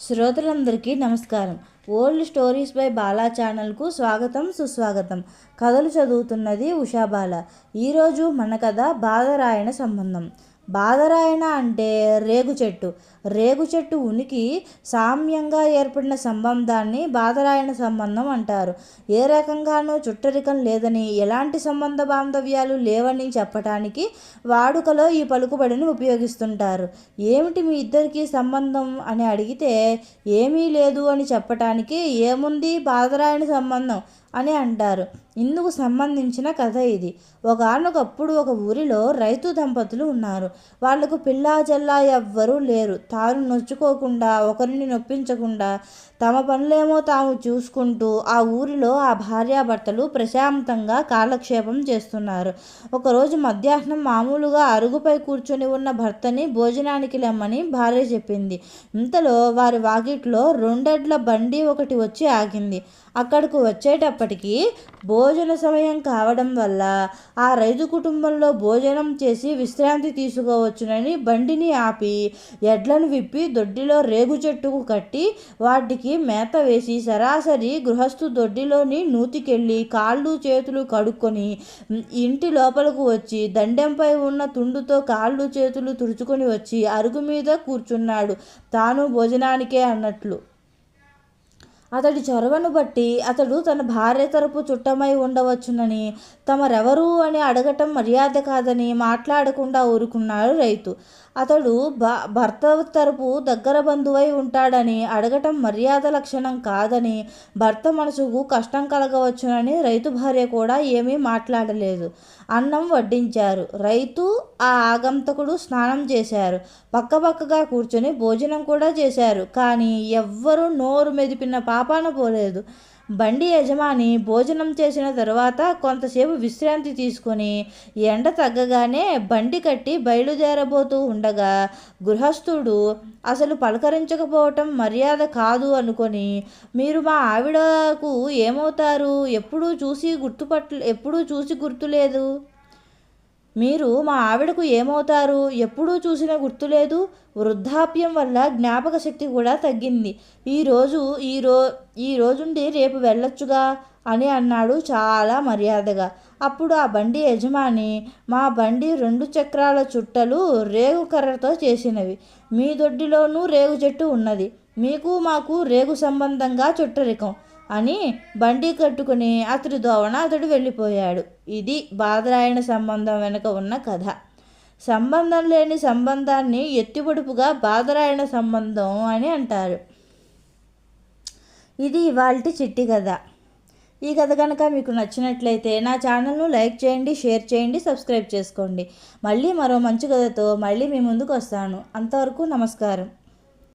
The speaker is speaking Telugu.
శ్రోతలందరికీ నమస్కారం. ఓల్డ్ స్టోరీస్ బై బాలా ఛానల్కు స్వాగతం సుస్వాగతం. కథలు చదువుతున్నది ఉషాబాల ఈరోజు మన కథ బాధరాయణ సంబంధం. బాదరాయణ అంటే రేగు చెట్టు. రేగు చెట్టు ఉనికి సామ్యంగా ఏర్పడిన సంబంధాన్ని బాదరాయణ సంబంధం అంటారు. ఏ రకంగానూ చుట్టరికం లేదని ఎలాంటి సంబంధ బాంధవ్యాలు లేవని చెప్పటానికి వాడుకలో ఈ పలుకుబడిని ఉపయోగిస్తుంటారు. ఏమిటి మీ ఇద్దరికి సంబంధం అని అడిగితే ఏమీ లేదు అని చెప్పటానికి ఏముంది బాదరాయణ సంబంధం? అని అంటారు. ఇందుకు సంబంధించిన కథ ఇది. ఒకనొకప్పుడు ఒక ఊరిలో రైతు దంపతులు ఉన్నారు. వాళ్ళకు పిల్లా జల్లా ఎవ్వరూ లేరు. తాను నొచ్చుకోకుండా ఒకరిని నొప్పించకుండా తమ పనులేమో తాము చూసుకుంటూ ఆ ఊరిలో ఆ భార్యాభర్తలు ప్రశాంతంగా కాలక్షేపం చేస్తున్నారు. ఒకరోజు మధ్యాహ్నం మామూలుగా అరుగుపై కూర్చొని ఉన్న భర్తని భోజనానికి లెమ్మని భార్య చెప్పింది. ఇంతలో వారి వాకిట్లో రెండెడ్ల బండి ఒకటి వచ్చి ఆగింది. అక్కడకు వచ్చేటప్పటికి భోజన సమయం కావడం వల్ల ఆ రైతు కుటుంబంలో భోజనం చేసి విశ్రాంతి తీసుకోవచ్చునని బండిని ఆపి ఎడ్లను విప్పి దొడ్డిలో రేగు చెట్టుకు కట్టి వాటికి మేత వేసి సరాసరి గృహస్థు దొడ్డిలోని నూతికెళ్ళి కాళ్ళు చేతులు కడుక్కొని ఇంటి లోపలకు వచ్చి దండెంపై ఉన్న తుండుతో కాళ్ళు చేతులు తుడుచుకొని వచ్చి అరుగు మీద కూర్చున్నాడు. తాను భోజనానికే అన్నట్లు. అతడి చొరవను బట్టి అతడు తన భార్య తరపు చుట్టమై ఉండవచ్చునని తమరెవరు అని అడగటం మర్యాద కాదని మాట్లాడకుండా ఊరుకున్నాడు రైతు. అతడు భ భర్త తరపు దగ్గర బంధువై ఉంటాడని అడగటం మర్యాద లక్షణం కాదని భర్త మనసుకు కష్టం కలగవచ్చునని రైతు భార్య కూడా ఏమీ మాట్లాడలేదు. అన్నం వడ్డించారు. రైతు ఆ ఆగంతకుడు స్నానం చేశారు. పక్కపక్కగా కూర్చొని భోజనం కూడా చేశారు. కానీ ఎవ్వరూ నోరు మెదిపిన పాపాన పోలేదు. బండి యజమాని భోజనం చేసిన తర్వాత కొంతసేపు విశ్రాంతి తీసుకొని ఎండ తగ్గగానే బండి కట్టి బయలుదేరబోతూ ఉండగా గృహస్థుడు అసలు పలకరించకపోవటం మర్యాద కాదు అనుకొని మీరు మా ఆవిడకు ఏమవుతారు? ఎప్పుడూ చూసి గుర్తుపట్ల ఎప్పుడూ చూసి గుర్తులేదు. మీరు మా ఆవిడకు ఏమవుతారు? ఎప్పుడూ చూసిన గుర్తులేదు వృద్ధాప్యం వల్ల జ్ఞాపక శక్తి కూడా తగ్గింది. ఈరోజు ఈ రో ఈ రోజుండి రేపు వెళ్ళొచ్చుగా? అని అన్నాడు చాలా మర్యాదగా. అప్పుడు ఆ బండి యజమాని మా బండి రెండు చక్రాల చుట్టలు రేగు కర్రతో చేసినవి. మీ దొడ్డిలోనూ రేగు చెట్టు ఉన్నది. మీకు మాకు రేగు సంబంధంగా చుట్టరికం. అని బండి కట్టుకుని అతడు దోవన అతడు వెళ్ళిపోయాడు. ఇది బాదరాయణ సంబంధం వెనుక ఉన్న కథ. సంబంధం లేని సంబంధాన్ని ఎత్తిపొడుపుగా బాదరాయణ సంబంధం అని అంటారు. ఇది ఇవాళ చిట్టి కథ. ఈ కథ కనుక మీకు నచ్చినట్లయితే నా ఛానల్ను లైక్ చేయండి షేర్ చేయండి సబ్స్క్రైబ్ చేసుకోండి. మళ్ళీ మరో మంచి కథతో మళ్ళీ మీ ముందుకు వస్తాను. అంతవరకు నమస్కారం.